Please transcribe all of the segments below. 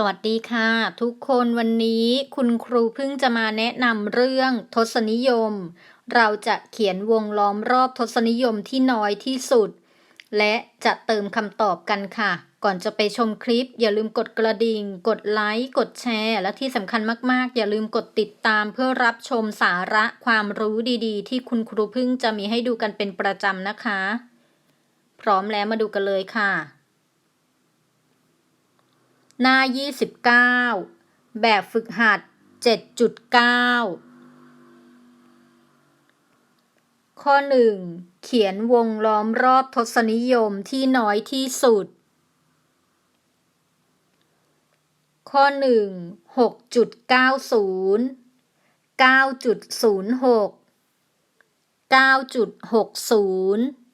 สวัสดีค่ะ ทุกคนวันนี้คุณครูเพิ่งจะมาแนะนำเรื่องทศนิยม เราจะเขียนวงล้อมรอบทศนิยมที่น้อยที่สุด และจะเติมคำตอบกันค่ะ ก่อนจะไปชมคลิป อย่าลืมกดกระดิ่ง กดไลค์ กดแชร์ และที่สำคัญมากๆ อย่าลืมกดติดตามเพื่อรับชมสาระความรู้ดีๆ ที่คุณครูพึ่งจะมีให้ดูกันเป็นประจำนะคะ พร้อมแล้วมาดูกันเลยค่ะ หน้า 29 แบบฝึกหัด 7.9 ข้อ 1 เขียนวงล้อมรอบทศนิยมที่น้อยที่สุด ข้อ 1 6.90 9.06 9.60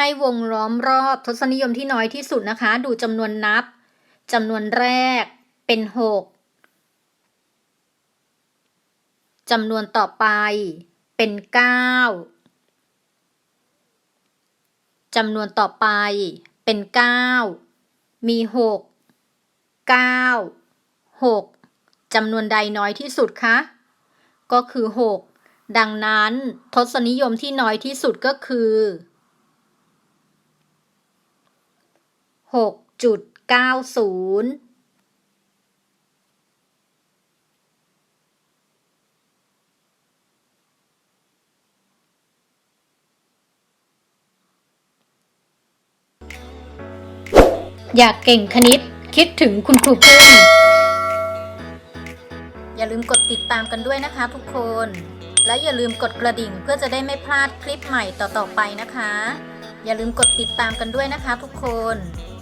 ให้วงล้อมรอบทศนิยมที่น้อยที่สุดนะคะ ดูจำนวนนับจำนวนแรกเป็นหกจำนวนต่อไปเป็นเก้าจำนวนต่อไปเป็นเก้ามีหกเก้าหกจำนวนใดน้อยที่สุดคะก็คือหกดังนั้นทศนิยมที่น้อยที่สุดก็คือ หกจุดเก้าศูนย์อยากเก่งคณิตคิดถึงคุณครูพึ่งอย่าลืมกดติดตามกันด้วยนะคะทุกคน และอย่าลืมกดกระดิ่งเพื่อจะได้ไม่พลาดคลิปใหม่ต่อๆไปนะคะ อย่าลืมกดติดตามกันด้วยนะคะทุกคน